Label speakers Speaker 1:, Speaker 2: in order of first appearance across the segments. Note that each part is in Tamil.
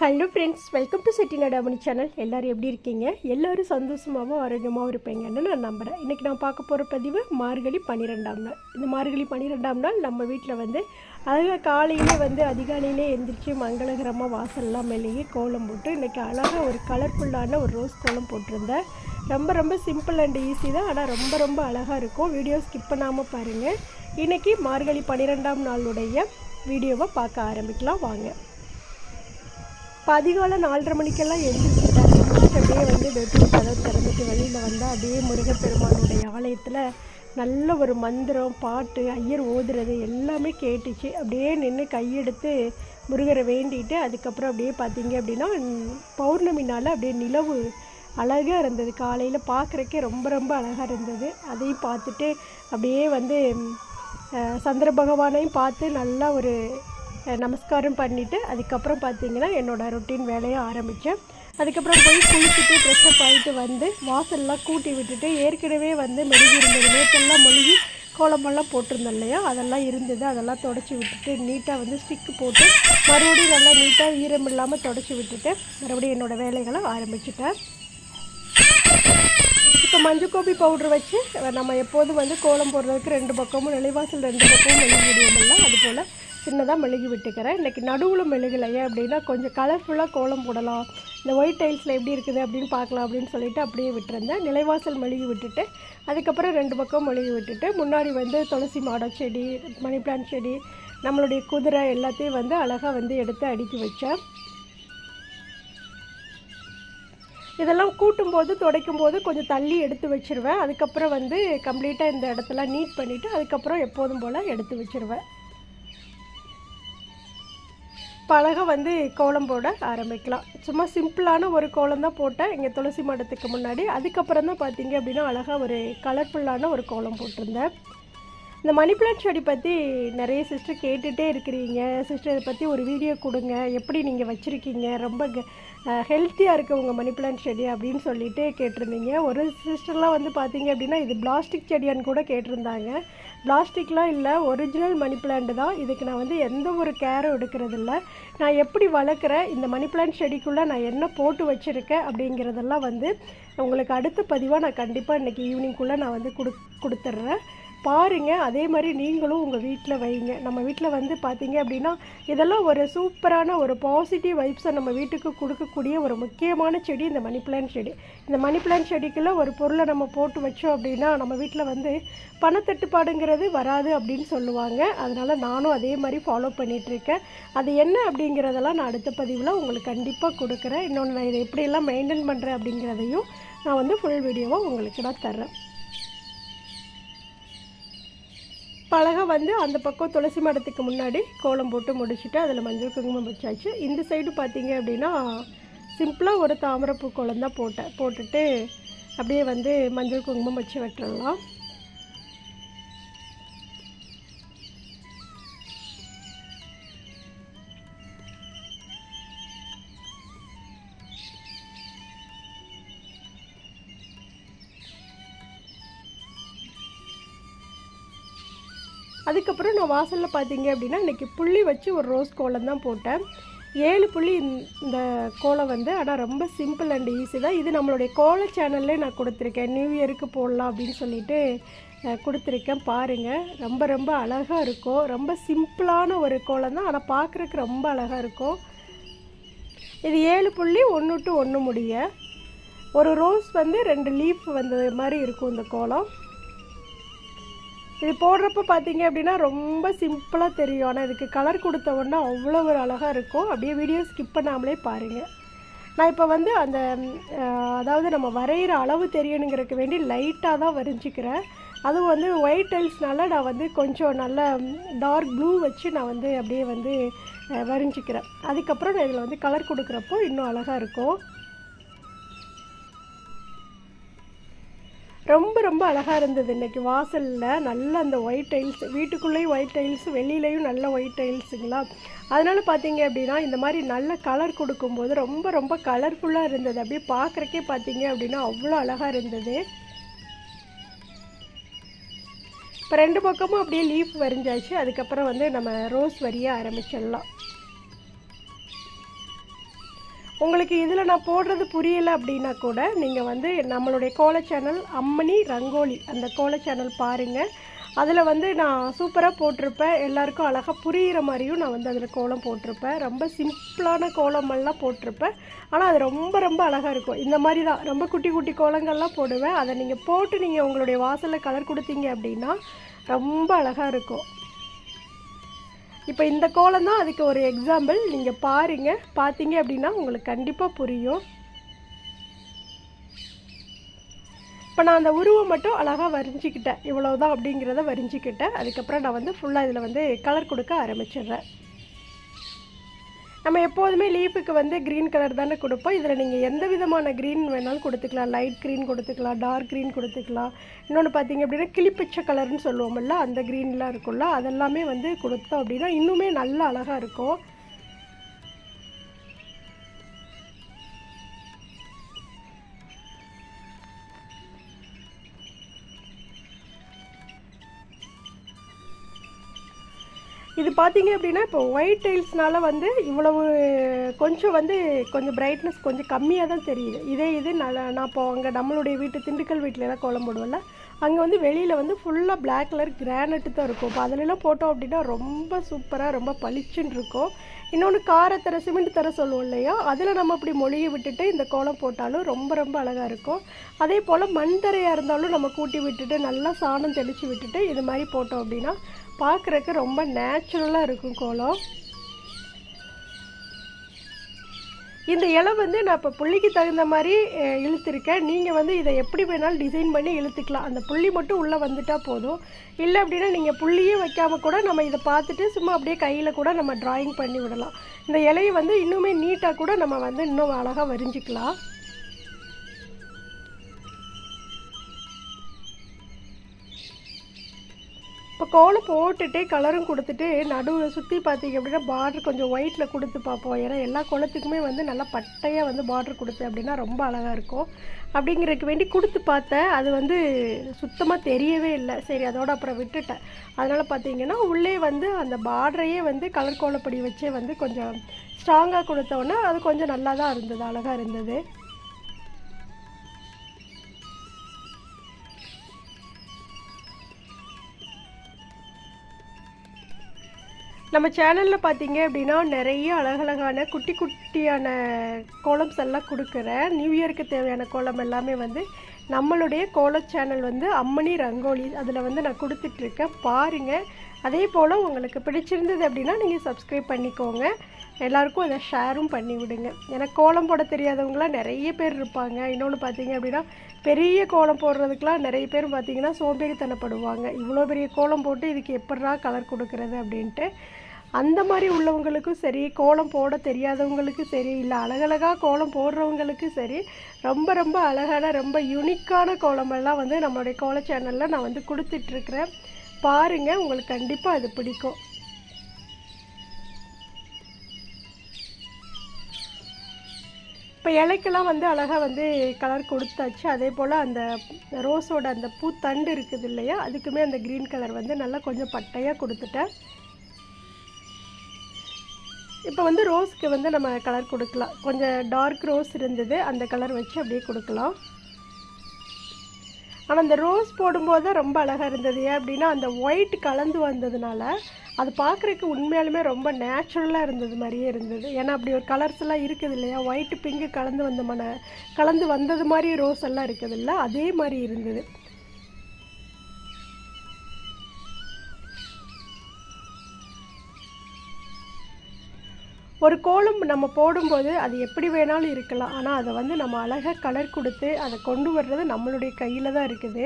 Speaker 1: Hello friends welcome to Chettinad Amani channel எல்லோரும் எப்படி இருக்கீங்க? எல்லோரும் சந்தோஷமாகவும் ஆரோக்கியமாகவும் இருப்பீங்கன்னு நான் நம்புகிறேன் இன்றைக்கி நான் பார்க்க போகிற பதிவு மார்கழி பன்னிரெண்டாம் நாள். இந்த மார்கழி பன்னிரெண்டாம் நாள் நம்ம வீட்டில் வந்து அழகாக காலையிலே வந்து அதிகாலையிலே எந்திரிச்சு மங்களகரமாக வாசல்லாம் மெழுகி கோலம் போட்டு இன்றைக்கி அழகாக ஒரு கலர்ஃபுல்லான ஒரு ரோஸ் கோலம் போட்டிருந்தேன். ரொம்ப ரொம்ப சிம்பிள் அண்ட் ஈஸி தான். ஆனால் ரொம்ப ரொம்ப அழகாக இருக்கும். வீடியோ ஸ்கிப் பண்ணாமல் பாருங்கள் இன்றைக்கி மார்கழி பன்னிரெண்டாம் நாளுடைய வீடியோவை பார்க்க ஆரம்பிக்கலாம். வாங்க. அதிகாலை நாலரை மணிக்கெல்லாம் எழுந்திரிச்சிட்டேன் அப்படியே வந்து பெட்ரூம் கதவு திறந்துட்டு வெளியில் வந்தால் அப்படியே முருகப்பெருமானுடைய ஆலயத்தில் நல்ல ஒரு மந்திரம் பாட்டு ஐயர் ஓதுறது எல்லாமே கேட்டுச்சு. அப்படியே நின்று கையெடுத்து முருகரை வேண்டிட்டு அதுக்கப்புறம் அப்படியே பார்த்தீங்க அப்படின்னா பௌர்ணமி நாள் அப்படியே நிலவு அழகாக இருந்தது. காலையில் பார்க்குறக்கே ரொம்ப ரொம்ப அழகாக இருந்தது. அதையும் பார்த்துட்டு அப்படியே வந்து சந்திர பகவானையும் பார்த்து நல்லா ஒரு நமஸ்காரம் பண்ணிவிட்டு அதுக்கப்புறம் பார்த்தீங்கன்னா என்னோடய ரொட்டீன் வேலையை ஆரம்பித்தேன். அதுக்கப்புறம் போய் குளிச்சுட்டு ட்ரெஸ்அப் ஆகிட்டு வந்து வாசல்லாம் கூட்டி விட்டுட்டு ஏற்கனவே வந்து மெழுகி இருந்தது. நேற்றெல்லாம் மொழிகி கோலமெல்லாம் போட்டிருந்தோம் இல்லையா? அதெல்லாம் இருந்தது. அதெல்லாம் தொடச்சி விட்டுட்டு நீட்டாக வந்து ஸ்டிக்கு போட்டு மறுபடியும் நல்லா நீட்டாக ஈரம் இல்லாமல் தொடச்சி விட்டுட்டு மறுபடியும் என்னோடய வேலைகளை ஆரம்பிச்சிட்டேன். இப்போ மஞ்சள் கோபி பவுடர் வச்சு நம்ம எப்போதும் வந்து கோலம் போடுறதுக்கு ரெண்டு பக்கமும் நிலைவாசல் ரெண்டு பக்கமும் மெழுகி விடுவோம்ல அது போல் சின்னதாக மெழுகி விட்டுக்கிறேன். இன்றைக்கி நடுவில் மெழுகலையே அப்படின்னா கொஞ்சம் கலர்ஃபுல்லாக கோலம் போடலாம். இந்த ஒயிட் டைல்ஸில் எப்படி இருக்குது அப்படின்னு பார்க்கலாம் அப்படின்னு சொல்லிட்டு அப்படியே விட்டுருந்தேன். நிலைவாசல் மெழுகி விட்டுட்டு அதுக்கப்புறம் ரெண்டு பக்கம் மெழுகி விட்டுட்டு முன்னாடி வந்து துளசி மாடம் செடி மணி பிளான்ட் செடி நம்மளுடைய குதிரை எல்லாத்தையும் வந்து அழகாக வந்து எடுத்து அடுக்கி வச்சேன். இதெல்லாம் கூட்டும்போது துடைக்கும் போது கொஞ்சம் தள்ளி எடுத்து வச்சிருவேன். அதுக்கப்புறம் வந்து கம்ப்ளீட்டாக இந்த இடத்தெல்லாம் நீட் பண்ணிவிட்டு அதுக்கப்புறம் எப்போதும் போல் எடுத்து வச்சிருவேன். பழக வந்து கோலம் போட ஆரம்பிக்கலாம். சும்மா சிம்பிளான ஒரு கோலம் தான் போட்டேன். இங்கே துளசி மடத்துக்கு முன்னாடி. அதுக்கப்புறம் தான் பார்த்தீங்க அப்படின்னா அழகாக ஒரு கலர்ஃபுல்லான ஒரு கோலம் போட்டிருந்தேன். இந்த மணி பிளான்ட் செடி பற்றி நிறைய சிஸ்டர் கேட்டுகிட்டே இருக்கிறீங்க. சிஸ்டர் இதை பற்றி ஒரு வீடியோ கொடுங்க. எப்படி நீங்கள் வச்சுருக்கீங்க? ரொம்ப ஹெல்த்தியாக இருக்குது உங்கள் மணி பிளான்ட் செடி அப்படின்னு சொல்லிட்டு கேட்டிருந்தீங்க. ஒரு சிஸ்டர்லாம் வந்து பார்த்தீங்க அப்படின்னா இது பிளாஸ்டிக் செடியான்னு கூட கேட்டிருந்தாங்க. பிளாஸ்டிக்லாம் இல்லை ஒரிஜினல் மணி பிளான்ட் தான். இதுக்கு நான் வந்து எந்த ஒரு கேரும் எடுக்கிறதில்ல நான் எப்படி வளர்க்குறேன்? இந்த மணி பிளான்ட் செடிக்குள்ளே நான் என்ன போட்டு வச்சுருக்கேன்? அப்படிங்கிறதெல்லாம் வந்து உங்களுக்கு அடுத்த பதிவாக நான் கண்டிப்பாக இன்றைக்கி ஈவினிங்குள்ளே நான் வந்து கொடு கொடுத்துட்றேன். பாருங்கள் அதே மாதிரி நீங்களும் உங்கள் வீட்டில் வைங்க. நம்ம வீட்டில் வந்து பார்த்தீங்க அப்படின்னா இதெல்லாம் ஒரு சூப்பரான ஒரு பாசிட்டிவ் வைப்ஸை நம்ம வீட்டுக்கு கொடுக்கக்கூடிய ஒரு முக்கியமான செடி இந்த மணி பிளான் செடி. இந்த மணி பிளான் செடிக்குள்ளே ஒரு பொருளை நம்ம போட்டு வச்சோம் அப்படின்னா நம்ம வீட்டில் வந்து பணத்தட்டுப்பாடுங்கிறது வராது அப்படின்னு சொல்லுவாங்க. அதனால் நானும் அதே மாதிரி ஃபாலோ பண்ணிகிட்ருக்கேன் அது என்ன அப்படிங்கிறதெல்லாம் நான் அடுத்த பதிவில் உங்களுக்கு கண்டிப்பாக கொடுக்குறேன். இன்னொன்று நான் இதை எப்படியெல்லாம் மெயின்டைன் பண்ணுறேன் அப்படிங்கிறதையும் நான் வந்து ஃபுல் வீடியோவாக உங்களுக்கு நான் தர்றேன். பழக வந்து அந்த பக்கம் துளசி மடத்துக்கு முன்னாடி கோலம் போட்டு முடிச்சுட்டு அதில் மஞ்சள் குங்குமம் வச்சாச்சு. இந்த சைடு பார்த்தீங்க அப்படின்னா சிம்பிளாக ஒரு தாமரைப்பூ கோலம் தான் போட்டேன். போட்டுட்டு அப்படியே வந்து மஞ்சள் குங்குமம் வச்சு வெட்டுறலாம் அதுக்கப்புறம் நான் வாசலில் பார்த்தீங்க அப்படின்னா இன்றைக்கி புள்ளி வச்சு ஒரு ரோஸ் கோலம் தான் போட்டேன். ஏழு புள்ளி இந்த- கோலம் வந்து ஆனால் ரொம்ப சிம்பிள் அண்ட் ஈஸி தான். இது நம்மளுடைய கோல சேனல்லே நான் கொடுத்துருக்கேன். நியூ இயருக்கு போடலாம் அப்படின்னு சொல்லிட்டு கொடுத்துருக்கேன். பாருங்கள் ரொம்ப ரொம்ப அழகாக இருக்கும். ரொம்ப சிம்பிளான ஒரு கோலம் தான். ஆனால் பார்க்குறக்கு ரொம்ப அழகாக இருக்கும். இது ஏழு புள்ளி ஒன்று டு ஒன்று முடிய ஒரு ரோஸ் வந்து ரெண்டு லீஃப் வந்தது மாதிரி இருக்கும் இந்த கோலம். இது போடுறப்ப பார்த்தீங்க அப்படின்னா ரொம்ப சிம்பிளாக தெரியும். ஆனால் இதுக்கு கலர் கொடுத்த உடனே அவ்வளோ ஒரு அழகாக இருக்கும். அப்படியே வீடியோ ஸ்கிப் பண்ணாமலே பாருங்கள் நான் இப்போ வந்து அந்த அதாவது நம்ம வரைகிற அளவு தெரியணுங்கிறதுக்கு வேண்டி லைட்டாக தான் வரைஞ்சிக்கிறேன். அதுவும் வந்து ஒயிட் டைல்ஸ்னால நான் வந்து கொஞ்சம் நல்ல டார்க் ப்ளூ வச்சு நான் வந்து அப்படியே வந்து வரைஞ்சிக்கிறேன். அதுக்கப்புறம் நான் இதில் வந்து கலர் கொடுக்குறப்போ இன்னும் அழகாக இருக்கும். ரொம்ப ரொம்ப அழகாக இருந்தது இன்றைக்கி வாசலில். நல்ல அந்த ஒயிட் டைல்ஸ் வீட்டுக்குள்ளேயும் ஒயிட் டைல்ஸ் வெளியிலையும் நல்ல ஒயிட் டைல்ஸுங்களா அதனால் பார்த்தீங்க அப்படின்னா இந்த மாதிரி நல்ல கலர் கொடுக்கும்போது ரொம்ப ரொம்ப கலர்ஃபுல்லாக இருந்தது. அப்படியே பார்க்குறக்கே பார்த்தீங்க அப்படின்னா அவ்வளோ அழகாக இருந்தது. இப்போ ரெண்டு பக்கமும் அப்படியே லீஃப் வரைஞ்சாச்சு. அதுக்கப்புறம் வந்து நம்ம ரோஸ் வரிய ஆரம்பிச்சிடலாம். உங்களுக்கு இதில் நான் போடுறது புரியலை அப்படின்னா கூட நீங்கள் வந்து நம்மளுடைய கோல சேனல் அம்மணி ரங்கோலி அந்த கோல சேனல் பாருங்கள் அதில் வந்து நான் சூப்பராக போட்டிருப்பேன். எல்லாருக்கும் அழகாக புரிகிற மாதிரியும் நான் வந்து அதில் கோலம் போட்டிருப்பேன். ரொம்ப சிம்பிளான கோலமெல்லாம் போட்டிருப்பேன். ஆனால் அது ரொம்ப ரொம்ப அழகாக இருக்கும். இந்த மாதிரி தான். ரொம்ப குட்டி குட்டி கோலங்கள்லாம் போடுவேன். அதை நீங்கள் போட்டு நீங்கள் உங்களுடைய வாசலில் கலர் கொடுத்தீங்க அப்படின்னா ரொம்ப அழகாக இருக்கும். இப்போ இந்த கோலம் தான் அதுக்கு ஒரு எக்ஸாம்பிள் நீங்கள் பாருங்கள் பார்த்தீங்க அப்படின்னா உங்களுக்கு கண்டிப்பாக புரியும். இப்போ நான் அந்த உருவம் மட்டும் அழகாக வரைஞ்சிக்கிட்டேன். இவ்வளவுதான் அப்படிங்கிறத வரைஞ்சிக்கிட்டேன். அதுக்கப்புறம் நான் வந்து ஃபுல்லாக இதில் வந்து கலர் கொடுக்க ஆரம்பிச்சிடுறேன். நம்ம எப்போதுமே லீஃபுக்கு வந்து க்ரீன் கலர் தானே கொடுப்போம். இதில் நீங்கள் எந்த விதமான க்ரீன் வேணாலும் கொடுத்துக்கலாம். லைட் க்ரீன் கொடுத்துக்கலாம் டார்க் க்ரீன் கொடுத்துக்கலாம். இன்னொன்று பார்த்தீங்க அப்படின்னா கிளிப்பச்சை கலர்னு சொல்லுவோம்ல அந்த க்ரீன்லாம் இருக்கும்ல அதெல்லாமே வந்து கொடுத்தோம் அப்படின்னா இன்னுமே நல்லா அழகாக இருக்கும். பார்த்தீங்க அப்படின்னா இப்போ ஒயிட் டைல்ஸ்னால வந்து இவ்வளவு கொஞ்சம் வந்து கொஞ்சம் பிரைட்னஸ் கொஞ்சம் கம்மியாக தான் தெரியுது. இதே இது நான் நான் இப்போ அங்கே நம்மளுடைய வீட்டு திண்டுக்கல் வீட்டிலலாம் கோலம் போடுவேன்ல அங்கே வந்து வெளியில் வந்து ஃபுல்லாக பிளாக் கலர் கிரானைட்டு தான் இருக்கும். இப்போ அதிலெல்லாம் போட்டோம் அப்படின்னா ரொம்ப சூப்பராக ரொம்ப பளிச்சுன்னு இருக்கும். இன்னொன்று காரத்தர சிமெண்ட் தர சொல்லுவோம் இல்லையா? அதில் நம்ம அப்படி மொழியை விட்டுட்டு இந்த கோலம் போட்டாலும் ரொம்ப ரொம்ப அழகாக இருக்கும். அதே போல் மண் தரையாக இருந்தாலும் நம்ம கூட்டி விட்டுட்டு நல்லா சாணம் தெளித்து விட்டுட்டு இது மாதிரி போட்டோம் அப்படின்னா பார்க்குறக்கு ரொம்ப நேச்சுரலாக இருக்கும் கோலம். இந்த இலை வந்து நான் இப்போ புள்ளிக்கு தகுந்த மாதிரி இழுத்துருக்கேன். நீங்கள் வந்து இதை எப்படி வேணாலும் டிசைன் பண்ணி இழுத்துக்கலாம். அந்த புள்ளி மட்டும் உள்ளே வந்துட்டால் போதும். இல்லை அப்படின்னா நீங்கள் புள்ளியே வைக்காம கூட நம்ம இதை பார்த்துட்டு சும்மா அப்படியே கையில் கூட நம்ம டிராயிங் பண்ணி விடலாம். இந்த இலையை வந்து இன்னுமே நீட்டாக கூட நம்ம வந்து இன்னும் அழகாக வரிஞ்சிக்கலாம். இப்போ கோலம் போட்டுட்டு கலரும் கொடுத்துட்டு நடுவில் சுற்றி பார்த்தீங்க அப்படின்னா பார்டர் கொஞ்சம் ஒயிட்டில் கொடுத்து பார்ப்போம். ஏன்னா எல்லா கோலத்துக்குமே வந்து நல்லா பட்டையாக வந்து பார்டர் கொடுத்து அப்படின்னா ரொம்ப அழகாக இருக்கும். அப்படிங்கிறதுக்கு வேண்டி கொடுத்து பார்த்தேன். அது வந்து சுத்தமாக தெரியவே இல்லை. சரி அதோட அப்புறம் விட்டுட்டேன். அதனால் பார்த்தீங்கன்னா உள்ளே வந்து அந்த பார்டரையே வந்து கலர் கோலப்பொடி வச்சே வந்து கொஞ்சம் ஸ்ட்ராங்காக கொடுத்தோன்னே அது கொஞ்சம் நல்லா தான் இருந்தது அழகாக இருந்தது. நம்ம சேனலில் பார்த்தீங்க அப்படின்னா நிறைய அழகழகான குட்டி குட்டியான கோலம்ஸ் எல்லாம் கொடுக்குறேன் நியூ இயருக்கு தேவையான கோலம் எல்லாமே வந்து நம்மளுடைய கோல சேனல் வந்து அம்மணி ரங்கோலி. அதில் வந்து நான் கொடுத்துட்ருக்கேன் பாருங்கள் அதே போல் உங்களுக்கு பிடிச்சிருந்தது அப்படின்னா நீங்கள் சப்ஸ்கிரைப் பண்ணிக்கோங்க. எல்லாருக்கும் அதை ஷேரும் பண்ணி விடுங்க. ஏன்னா கோலம் போட தெரியாதவங்களாம் நிறைய பேர் இருப்பாங்க. இன்னொன்று பார்த்தீங்க அப்படின்னா பெரிய கோலம் போடுறதுக்கெலாம் நிறைய பேர் பார்த்தீங்கன்னா சோம்பேறித்தனப்படுவாங்க. இவ்வளோ பெரிய கோலம் போட்டு இதுக்கு எப்படா கலர் கொடுக்கறது அப்படின்ட்டு. அந்த மாதிரி உள்ளவங்களுக்கும் சரி கோலம் போட தெரியாதவங்களுக்கும் சரி இல்லை அழகழகாக கோலம் போடுறவங்களுக்கும் சரி ரொம்ப ரொம்ப அழகான ரொம்ப யூனிக்கான கோலமெல்லாம் வந்து நம்மளுடைய கோல சேனலில் நான் வந்து கொடுத்துட்ருக்குறேன் பாருங்கள் உங்களுக்கு கண்டிப்பாக அது பிடிக்கும். இப்போ இலைக்கெல்லாம் வந்து அழகாக வந்து கலர் கொடுத்தாச்சு. அதே போல் அந்த ரோஸோட அந்த பூத்தண்டு இருக்குது இல்லையா அதுக்குமே அந்த க்ரீன் கலர் வந்து நல்லா கொஞ்சம் பட்டையாக கொடுத்துட்டேன். இப்போ வந்து ரோஸ்க்கு வந்து நம்ம கலர் கொடுக்கலாம். கொஞ்சம் டார்க் ரோஸ் இருந்தது அந்த கலர் வச்சு அப்படியே கொடுக்கலாம். ஆனால் அந்த ரோஸ் போடும்போது தான் ரொம்ப அழகாக இருந்தது. ஏன் அப்படின்னா அந்த ஒயிட் கலந்து வந்ததுனால அது பார்க்குறதுக்கு உண்மையாலுமே ரொம்ப நேச்சுரலாக இருந்தது மாதிரியே இருந்தது. ஏன்னா அப்படி ஒரு கலர்ஸ் எல்லாம் இருக்குது இல்லையா? ஒயிட் பிங்க் கலந்து வந்த மன கலந்து வந்தது மாதிரி ரோஸ் எல்லாம் இருக்குது இல்லை அதே மாதிரி இருந்தது. ஒரு கோலம் நம்ம போடும்போது அது எப்படி வேணாலும் இருக்கலாம். ஆனால் அதை வந்து நம்ம அழகாக கலர் கொடுத்து அதை கொண்டு வர்றது நம்மளுடைய கையில் தான் இருக்குது.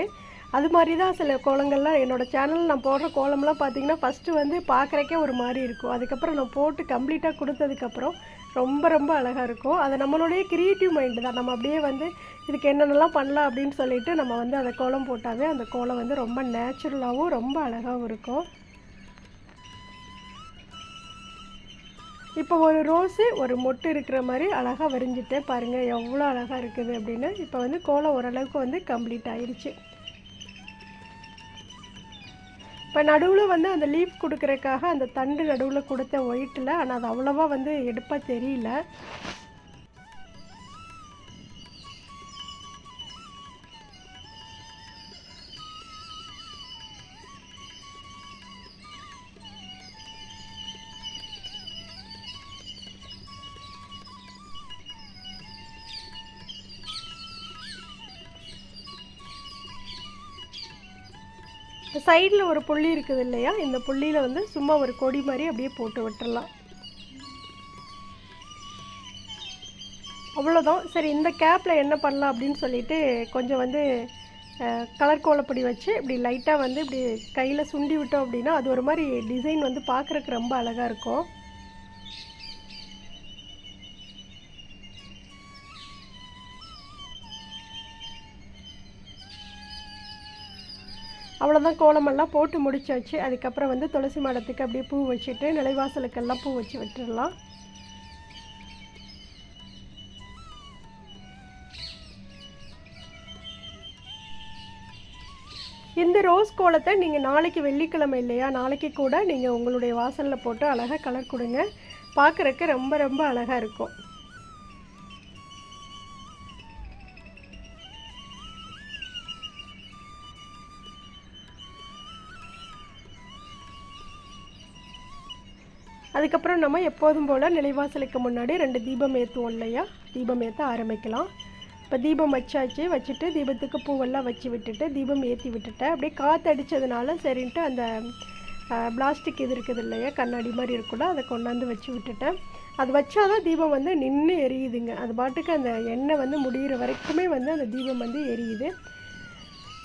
Speaker 1: அது மாதிரி தான் சில கோலங்கள்லாம் என்னோடய சேனல் நான் போடுற கோலம்லாம் பார்த்தீங்கன்னா ஃபஸ்ட்டு வந்து பார்க்குறக்கே ஒரு மாதிரி இருக்கும். அதுக்கப்புறம் நான் போட்டு கம்ப்ளீட்டாக கொடுத்ததுக்கப்புறம் ரொம்ப ரொம்ப அழகாக இருக்கும். அது நம்மளுடைய க்ரியேட்டிவ் மைண்டு தான். நம்ம அப்படியே வந்து இதுக்கு என்னென்னலாம் பண்ணலாம் அப்படின்னு சொல்லிட்டு நம்ம வந்து அதை கோலம் போட்டாவே அந்த கோலம் வந்து ரொம்ப நேச்சுரலாகவும் ரொம்ப அழகாகவும் இருக்கும். இப்போ ஒரு ரோஸு ஒரு மொட்டு இருக்கிற மாதிரி அழகாக வரைஞ்சிட்டேன் பாருங்கள் எவ்வளோ அழகாக இருக்குது அப்படின்னு. இப்போ வந்து கோலம் ஓரளவுக்கு வந்து கம்ப்ளீட் ஆயிடுச்சு இப்போ நடுவில் வந்து அந்த லீஃப் கொடுக்குறக்காக அந்த தண்டு நடுவில் கொடுத்த ஒயிட்டில் ஆனால் அது அவ்வளோவா வந்து எடுப்பாக தெரியல. சைடில் ஒரு புள்ளி இருக்குது இல்லையா? இந்த புள்ளியில் வந்து சும்மா ஒரு கொடி மாதிரி அப்படியே போட்டு விட்டுறலாம். அவ்வளோதான் சரி இந்த கேப்பில் என்ன பண்ணலாம் அப்படின்னு சொல்லிட்டு கொஞ்சம் வந்து கலர் கோலப்பொடி வச்சு இப்படி லைட்டாக வந்து இப்படி கையில் சுண்டி விட்டோம் அப்படின்னா அது ஒரு மாதிரி டிசைன் வந்து பார்க்குறக்கு ரொம்ப அழகாக இருக்கும். அவ்வளோதான் கோலமெல்லாம் போட்டு முடிச்சாச்சு. அதுக்கப்புறம் வந்து துளசி மாடத்துக்கு அப்படியே பூ வச்சுட்டு நிலைவாசலுக்கெல்லாம் பூ வச்சு விட்டுடலாம் இந்த ரோஸ் கோலத்தை நீங்கள் நாளைக்கு வெள்ளிக்கிழமை இல்லையா? நாளைக்கு கூட நீங்கள் உங்களுடைய வாசலில் போட்டு அழகாக கலர் கொடுங்க. பார்க்குறக்கு ரொம்ப ரொம்ப அழகாக இருக்கும். அதுக்கப்புறம் நம்ம எப்போதும் போல் நிலைவாசலுக்கு முன்னாடி ரெண்டு தீபம் ஏற்றுவோம் இல்லையா? தீபம் ஏற்ற ஆரம்பிக்கலாம். இப்போ தீபம் வச்சாச்சு வச்சுட்டு தீபத்துக்கு பூவெல்லாம் வச்சு விட்டுட்டு தீபம் ஏற்றி விட்டுட்டேன். அப்படியே காற்று அடித்ததுனால சரின்ட்டு அந்த பிளாஸ்டிக் இது இருக்குது இல்லையா? கண்ணாடி மாதிரி இருக்குல்ல அதை கொண்டாந்து வச்சு விட்டுட்டேன். அது வச்சாதான் தீபம் வந்து நின்று எரியுதுங்க. அது பாட்டுக்கு அந்த எண்ணெய் வந்து முடிகிற வரைக்குமே வந்து அந்த தீபம் வந்து எரியுது.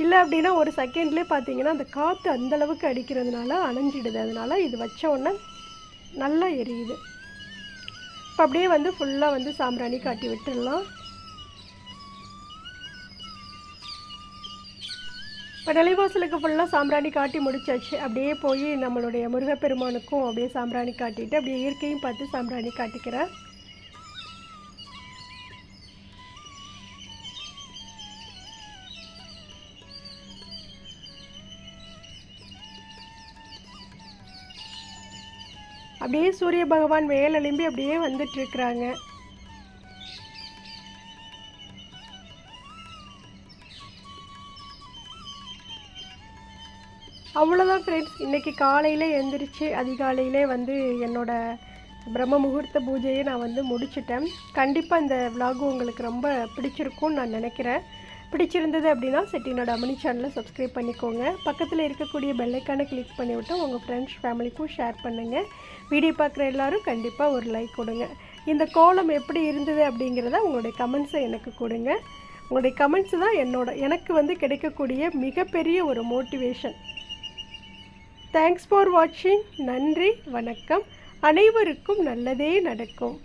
Speaker 1: இல்லை அப்படின்னா ஒரு செகண்ட்லேயே பார்த்தீங்கன்னா அந்த காற்று அந்தளவுக்கு அடிக்கிறதுனால அணைஞ்சிடுது. அதனால் இது வச்ச உடனே நல்லா எரியுது. இப்போ அப்படியே வந்து ஃபுல்லாக வந்து சாம்பிராணி காட்டி விட்டுடலாம். இப்போ நிலைவாசலுக்கு ஃபுல்லாக சாம்பிராணி காட்டி முடிச்சாச்சு. அப்படியே போய் நம்மளுடைய முருகப்பெருமானுக்கும் அப்படியே சாம்பிராணி காட்டிட்டு அப்படியே இயற்கையும் பார்த்து சாம்பிராணி காட்டிக்கிறேன். அப்படியே சூரிய பகவான் வேல் அப்படியே வந்துட்டு இருக்கிறாங்க. அவ்வளோதான் ஃப்ரெண்ட்ஸ் இன்றைக்கி காலையில் எழுந்திரிச்சு அதிகாலையிலே வந்து என்னோடய பிரம்ம முகூர்த்த பூஜையை நான் வந்து முடிச்சிட்டேன். கண்டிப்பாக இந்த விலாகு உங்களுக்கு ரொம்ப பிடிச்சிருக்கும்னு நான் நினைக்கிறேன். பிடிச்சிருந்தது அப்படின்னா செட்டினோட அமனி சேனலை சப்ஸ்கிரைப் பண்ணிக்கோங்க. பக்கத்தில் இருக்கக்கூடிய பெல்லைக்கானை கிளிக் பண்ணிவிட்டு உங்கள் ஃப்ரெண்ட்ஸ் ஃபேமிலிக்கும் ஷேர் பண்ணுங்கள் வீடியோ பார்க்குற எல்லாரும் கண்டிப்பாக ஒரு லைக் கொடுங்க. இந்த கோலம் எப்படி இருந்தது அப்படிங்கிறத உங்களுடைய கமெண்ட்ஸை எனக்கு கொடுங்க. உங்களுடைய கமெண்ட்ஸ் தான் என்னோட எனக்கு வந்து கிடைக்கக்கூடிய மிகப்பெரிய ஒரு மோட்டிவேஷன் தேங்க்ஸ் ஃபார் வாட்சிங் நன்றி வணக்கம். அனைவருக்கும் நல்லதே நடக்கும்.